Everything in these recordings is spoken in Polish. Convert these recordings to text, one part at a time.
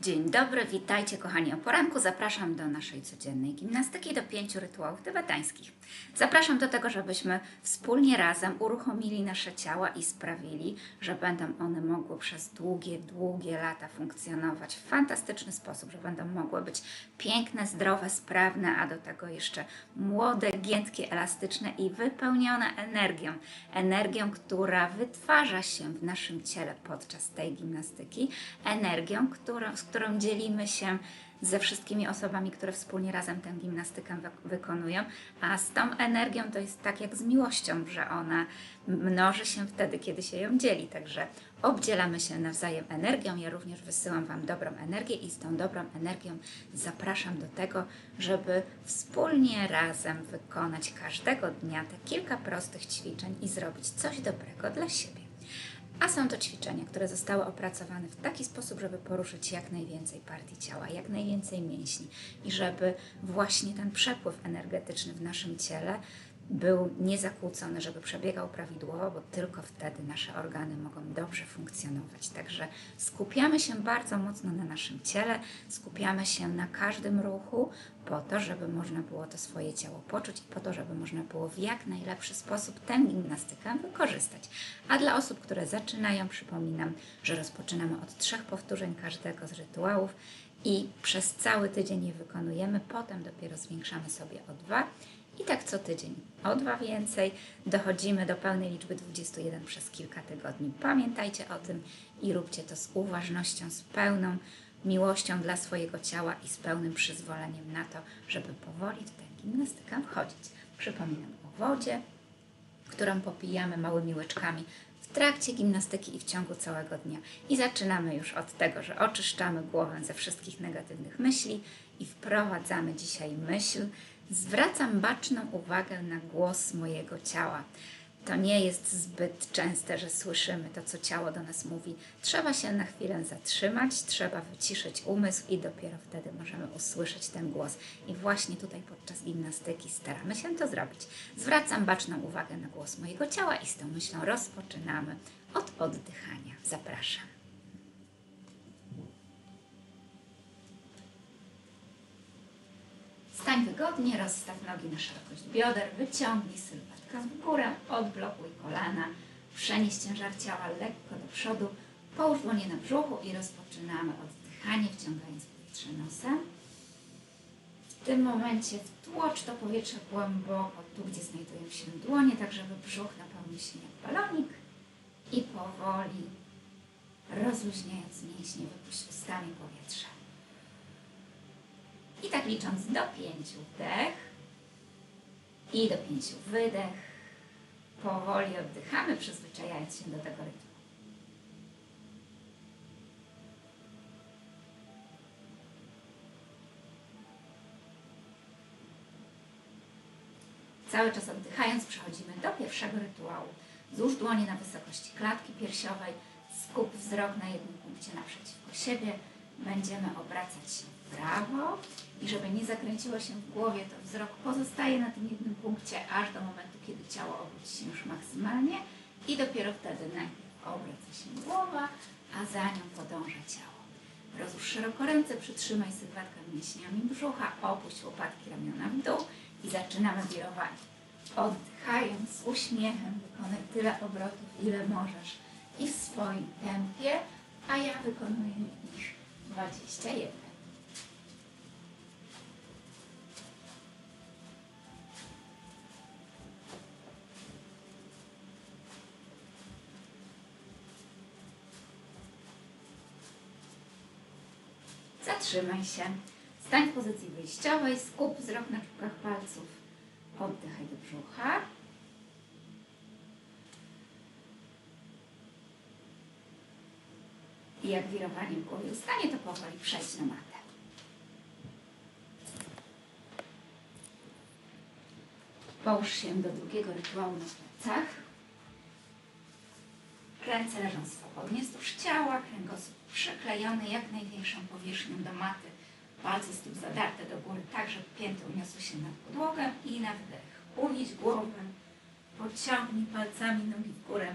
Dzień dobry, witajcie kochani o poranku. Zapraszam do naszej codziennej gimnastyki, do pięciu rytuałów tybetańskich. Zapraszam do tego, żebyśmy wspólnie razem uruchomili nasze ciała i sprawili, że będą one mogły przez długie, długie lata funkcjonować w fantastyczny sposób, że będą mogły być piękne, zdrowe, sprawne, a do tego jeszcze młode, giętkie, elastyczne i wypełnione energią. Energią, która wytwarza się w naszym ciele podczas tej gimnastyki, energią, którą, z którą dzielimy się ze wszystkimi osobami, które wspólnie razem tę gimnastykę wy- wykonują, a z tą energią to jest tak jak z miłością, że ona mnoży się wtedy, kiedy się ją dzieli. Także obdzielamy się nawzajem energią. Ja również wysyłam Wam dobrą energię i z tą dobrą energią zapraszam do tego, żeby wspólnie razem wykonać każdego dnia te kilka prostych ćwiczeń i zrobić coś dobrego dla siebie. A są to ćwiczenia, które zostały opracowane w taki sposób, żeby poruszyć jak najwięcej partii ciała, jak najwięcej mięśni i żeby właśnie ten przepływ energetyczny w naszym ciele był niezakłócony, żeby przebiegał prawidłowo, bo tylko wtedy nasze organy mogą dobrze funkcjonować. Także skupiamy się bardzo mocno na naszym ciele, skupiamy się na każdym ruchu, po to, żeby można było to swoje ciało poczuć i po to, żeby można było w jak najlepszy sposób tę gimnastykę wykorzystać. A dla osób, które zaczynają, przypominam, że rozpoczynamy od trzech powtórzeń każdego z rytuałów i przez cały tydzień je wykonujemy, potem dopiero zwiększamy sobie o dwa i tak co tydzień o dwa więcej. Dochodzimy do pełnej liczby 21 przez kilka tygodni. Pamiętajcie o tym i róbcie to z uważnością, z pełną miłością dla swojego ciała i z pełnym przyzwoleniem na to, żeby powoli w tę gimnastykę wchodzić. Przypominam o wodzie, którą popijamy małymi łyczkami w trakcie gimnastyki i w ciągu całego dnia. I zaczynamy już od tego, że oczyszczamy głowę ze wszystkich negatywnych myśli i wprowadzamy dzisiaj myśl. Zwracam baczną uwagę na głos mojego ciała. To nie jest zbyt częste, że słyszymy to, co ciało do nas mówi. Trzeba się na chwilę zatrzymać, trzeba wyciszyć umysł i dopiero wtedy możemy usłyszeć ten głos. I właśnie tutaj podczas gimnastyki staramy się to zrobić. Zwracam baczną uwagę na głos mojego ciała i z tą myślą rozpoczynamy od oddychania. Zapraszam. Wygodnie, rozstaw nogi na szerokość bioder, wyciągnij sylwetkę w górę, odblokuj kolana, przenieś ciężar ciała lekko do przodu, połóż dłonie na brzuchu i rozpoczynamy oddychanie, wciągając powietrze nosem. W tym momencie wtłocz to powietrze głęboko, tu gdzie znajdują się dłonie, tak żeby brzuch napełnił się jak balonik i powoli, rozluźniając mięśnie, wypuść ustami powietrze. I tak licząc do pięciu wdech i do pięciu wydech, powoli oddychamy, przyzwyczajając się do tego rytmu. Cały czas oddychając przechodzimy do pierwszego rytuału. Złóż dłonie na wysokości klatki piersiowej, skup wzrok na jednym punkcie naprzeciwko siebie. Będziemy obracać się prawo i żeby nie zakręciło się w głowie, to wzrok pozostaje na tym jednym punkcie, aż do momentu, kiedy ciało obróci się już maksymalnie i dopiero wtedy najpierw obraca się głowa, a za nią podąża ciało. Rozłóż szeroko ręce, przytrzymaj sylwetkę mięśniami brzucha, opuść łopatki ramiona w dół i zaczynamy wirowanie. Oddychając z uśmiechem, wykonaj tyle obrotów, ile możesz i w swoim tempie, a ja wykonuję ich 21. Zatrzymaj się. Stań w pozycji wyjściowej, skup wzrok na czubkach palców. Oddychaj do brzucha. I jak wirowanie w głowie ustanie, to powoli przejdź na matę. Połóż się do drugiego rytuału na plecach. Ręce leżą swobodnie wzdłuż ciała, kręgosłup przyklejony jak największą powierzchnią do maty. Palce stóp zadarte do góry, tak żeby pięty uniosły się nad podłogę i na wdech. Unieś głowę, pociągnij palcami nogi w górę,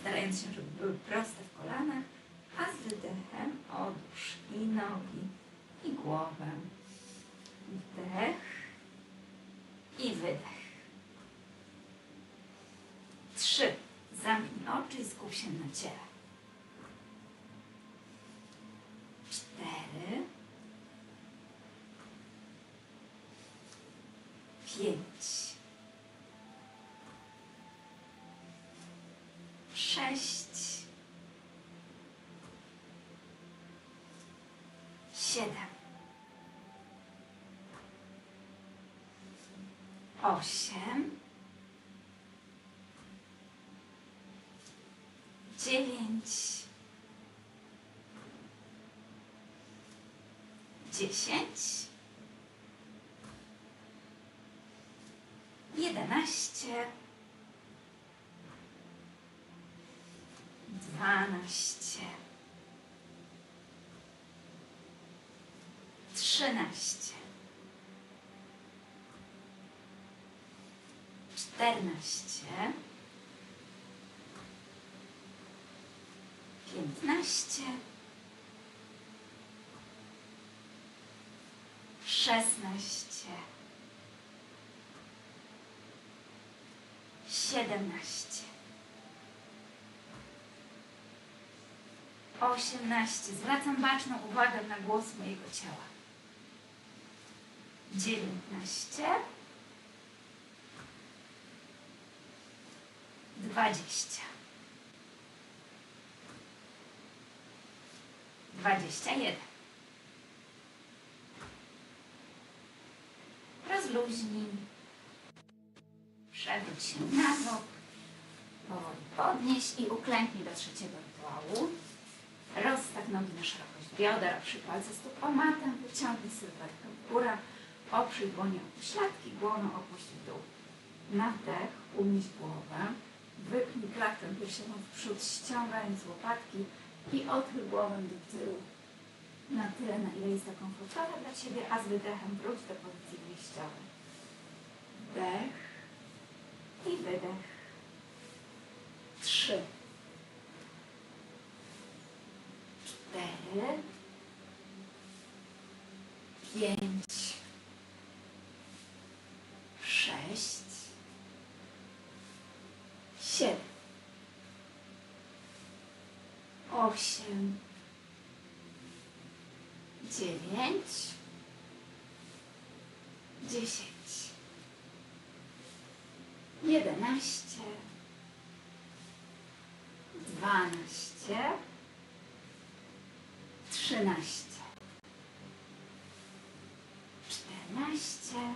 starając się, żeby były proste w kolanach, A z wydechem odłóż i nogi, i głowę. Wdech i wydech. Trzy. Zamknij oczy i skup się na ciele. Cztery. Pięć. Sześć. Siedem. Osiem. Dziewięć. Dziesięć. Jedenaście. Dwanaście. Trzynaście. Czternaście. Piętnaście. Szesnaście. Siedemnaście. Osiemnaście. Zwracam baczną uwagę na głos mojego ciała. Dziewiętnaście. Dwadzieścia. Dwadzieścia jeden. Rozluźnij. Przewróć się na bok. Powoli podnieś i uklęknij do trzeciego rytuału. Rozstaw nogi na szerokość bioder, oprzyj palce stóp o matę, wyciągnij sylwetkę w górę, oprzyj dłonie o pośladki, głowę opuść w dół. Na wdech unieś głowę, wypnij klatkę piersiową w przód, ściągając łopatki i odchyl głowę do tyłu. Na tyle, na ile jest to komfortowe dla Ciebie, a z wydechem wróć do pozycji wyjściowej. Wdech i wydech. Trzy. Cztery. Pięć. Sześć. Siedem. Osiem. Dziewięć. Dziesięć. Jedenaście. Dwanaście. Trzynaście. Czternaście.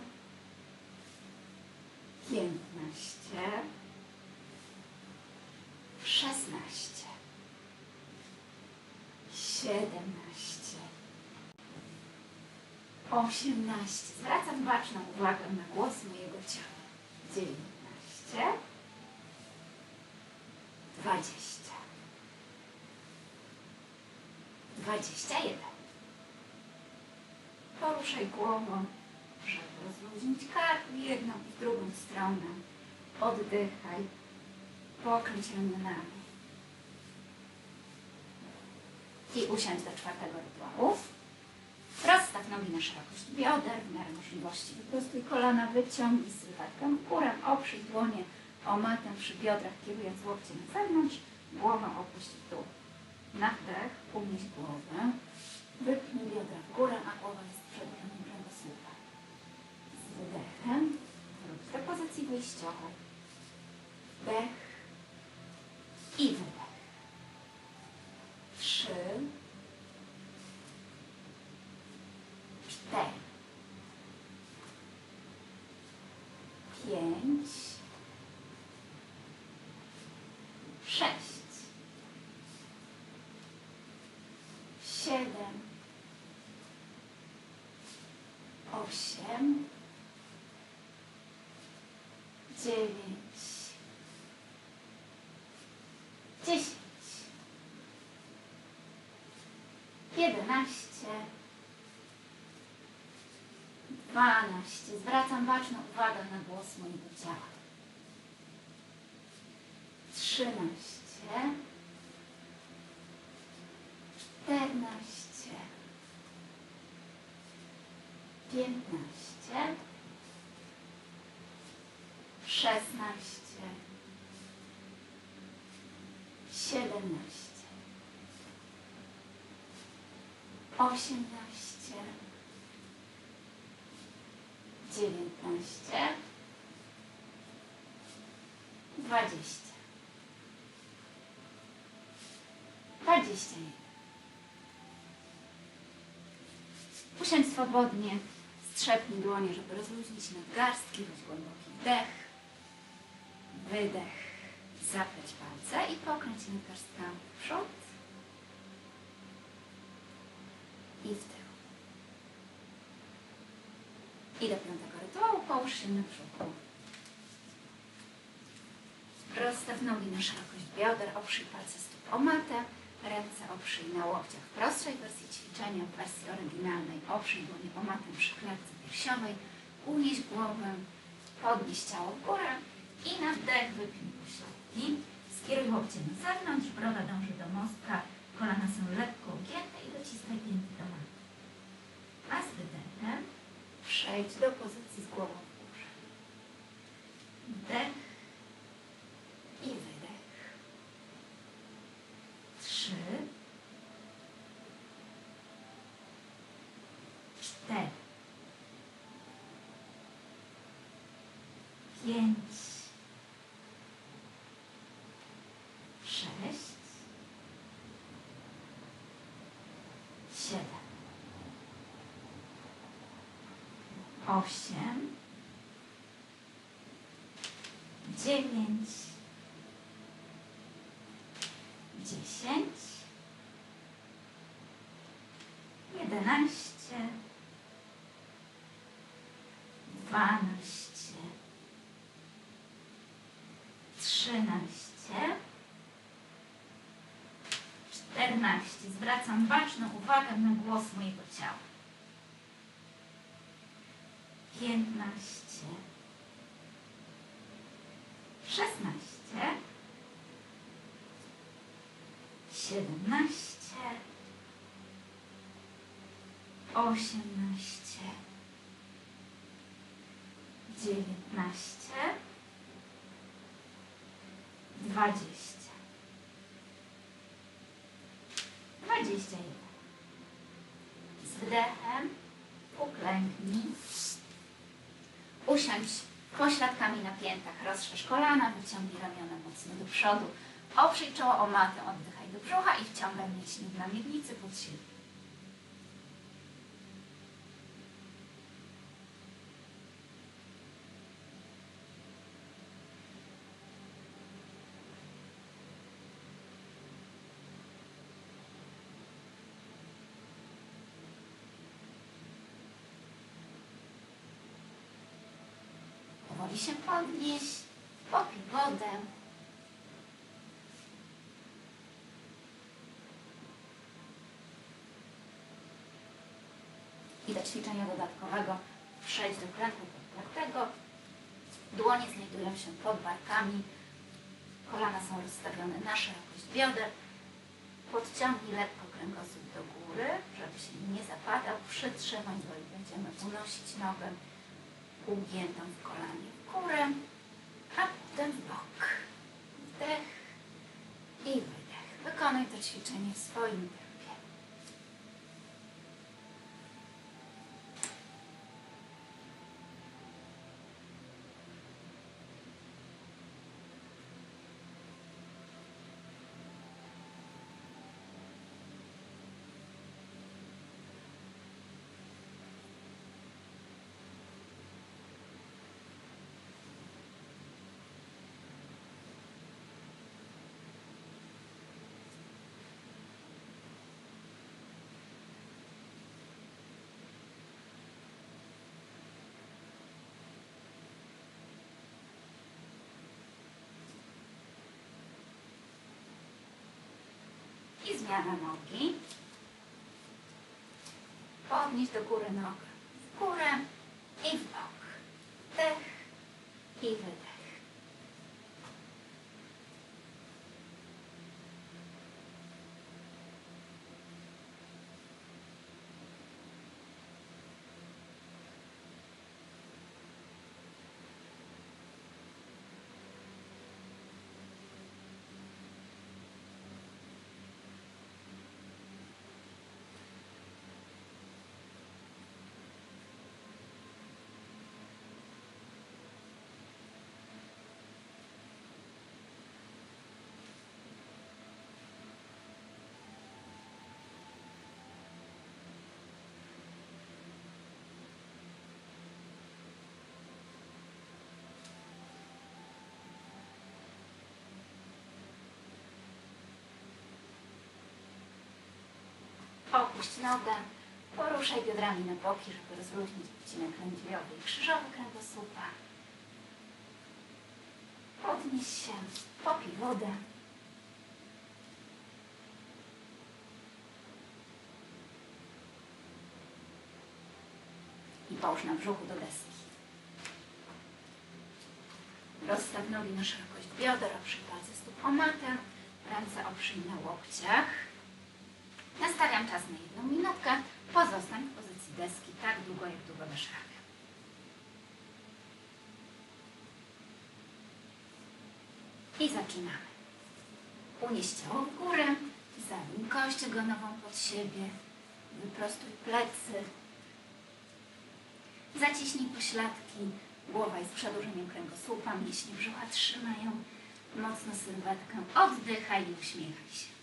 Piętnaście. Szesnaście. Siedemnaście. Osiemnaście. Zwracam baczną uwagę na głos mojego ciała. Dziewiętnaście. Dwadzieścia. Dwadzieścia jeden. Poruszaj głową, żeby rozluźnić kark w jedną i w drugą stronę. Oddychaj. Pokręć ramionami. I usiądź do czwartego rytuału. Rozstaw nogi na szerokość bioder, w miarę możliwości. Wyprostuj kolana, wyciągnij sylwetkę górę, oprzyj dłonie o matę przy biodrach, kierując łokcie na zewnątrz, głowę opuść w dół. Na wdech unieś głowę, wypnij biodra w górę, a głowa jest przed ramieniem kręgosłupa. Z wydechem wróć do pozycji wyjściowej. Wdech i wydech. Trzy, cztery, pięć, sześć, siedem, osiem, dziewięć, dziesięć, jedenaście, dwanaście. Zwracam baczną uwagę na głos mojego ciała. Trzynaście, czternaście, piętnaście, szesnaście, siedemnaście, osiemnaście, dziewiętnaście, dwadzieścia, dwadzieścia jeden. Usiądź swobodnie, strzepnij dłonie, żeby rozluźnić nadgarstki, weź głęboki wdech, wydech, zapleć palce i pokręć nadgarstkami w przód i w I do piątego rytuału połóż się na brzuchu. Rozstaw nogi na szerokość bioder, oprzyj palce stóp o matę, ręce oprzyj na łokciach w prostszej wersji ćwiczenia, w wersji oryginalnej oprzyj dłonie o matę przy klatce piersiowej, unieś głowę, podnieś ciało w górę i na wdech wypnij pośladki. Skieruj łokcie na zewnątrz, broda dąży do mostka, kolana są lekko ugięte i dociskaj pięty do maty. A z wydechem przejdź do pozycji z głową w górze. Wdech i wydech. Trzy, cztery, pięć, sześć, siedem, osiem, dziewięć, dziesięć, jedenaście, dwanaście, trzynaście, czternaście. Zwracam baczną uwagę na głos mojego ciała. Piętnaście, szesnaście, siedemnaście, osiemnaście, dziewiętnaście, dwadzieścia, dwadzieścia jeden. Z uklęknij. Usiądź pośladkami na piętach, rozszerz kolana, wyciągnij ramiona mocno do przodu. Oprzyj czoło o matę, oddychaj do brzucha i wciągaj mięśnie dla miednicy pod siebie. Powoli się podnieś, popij wodę. I do ćwiczenia dodatkowego przejdź do klęku podpartego. Dłonie znajdują się pod barkami. Kolana są rozstawione na szerokość bioder. Podciągnij lekko kręgosłup do góry, żeby się nie zapadał. Przytrzymaj go i będziemy unosić nogę ugiętą w kolanie górę, a potem bok. Wdech i wydech. Wykonaj to ćwiczenie swoim tempie. Измяна ноги. Подниж до горе нога. Opuść nogę. Poruszaj biodrami na boki, żeby rozluźnić odcinek lędźwiowy i krzyżowy kręgosłupa. Podnieś się, popij wodę. I połóż na brzuchu do deski. Rozstaw nogi na szerokość bioder, oprzyj palce stóp o matę, ręce oprzyj na łokciach. Nastawiam czas na jedną minutkę. Pozostań w pozycji deski tak długo, jak długo dasz radę. I zaczynamy. Unieś ciało w górę, zawin kość ogonową pod siebie, wyprostuj plecy, zaciśnij pośladki, głowa jest przedłużeniem kręgosłupa, mięśnie brzucha trzymają mocno sylwetkę, oddychaj i uśmiechaj się.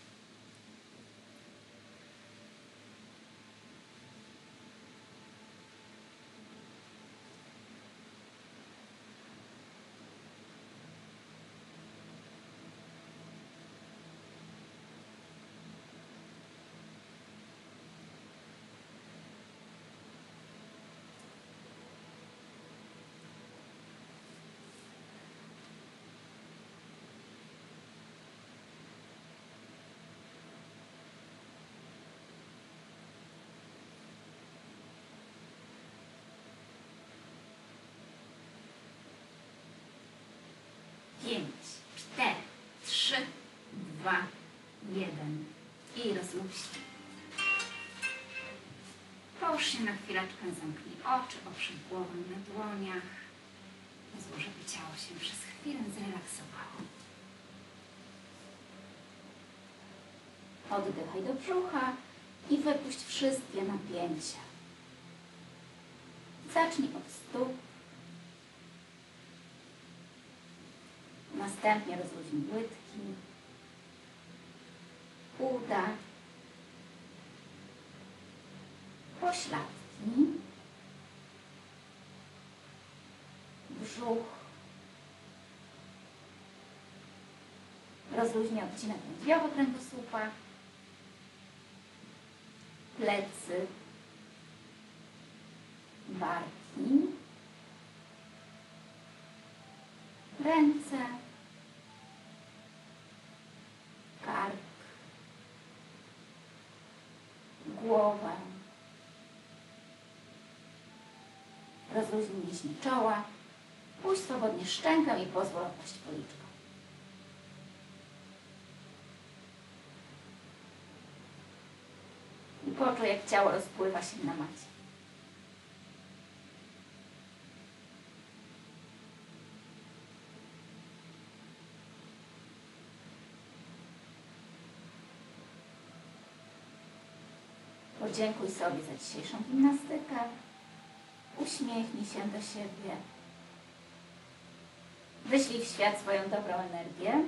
Pięć, cztery, trzy, dwa, jeden i rozluźnij. Połóż się na chwileczkę, zamknij oczy, oprzyj głowę na dłoniach. Pozwól, żeby ciało się przez chwilę zrelaksowało. Oddychaj do brzucha i wypuść wszystkie napięcia. Zacznij od stóp. Następnie rozluźnij łydki, uda, pośladki, brzuch. Rozluźnij odcinek lędźwiowy kręgosłupa, plecy, barki, ręce, kark, głowę. Rozluźnij mięśnie czoła. Puść swobodnie szczękę i pozwól odpaść policzką. I poczuj, jak ciało rozpływa się na macie. Podziękuj sobie za dzisiejszą gimnastykę. Uśmiechnij się do siebie. Wyślij w świat swoją dobrą energię.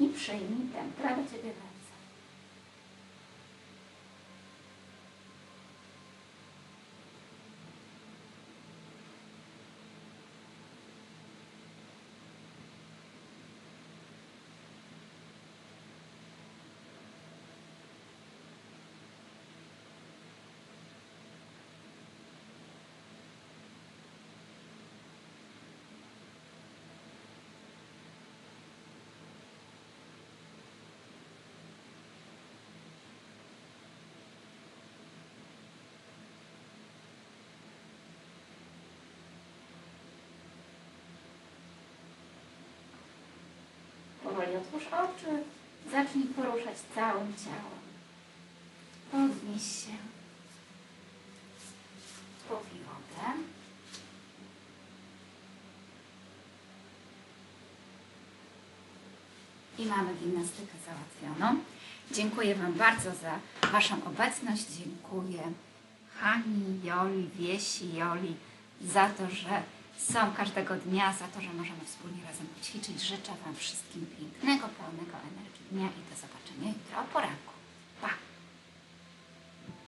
I przyjmij która do Ciebie Powoli otwórz oczy, zacznij poruszać całym ciałem. Podnieś się. Popij wodę. I mamy gimnastykę załatwioną. Dziękuję Wam bardzo za Waszą obecność. Dziękuję Hani, Joli, Wiesi, Joli za to, że są każdego dnia, za to, że możemy wspólnie razem poćwiczyć. Życzę Wam wszystkim pięknego, pełnego energii dnia i do zobaczenia jutro o poranku.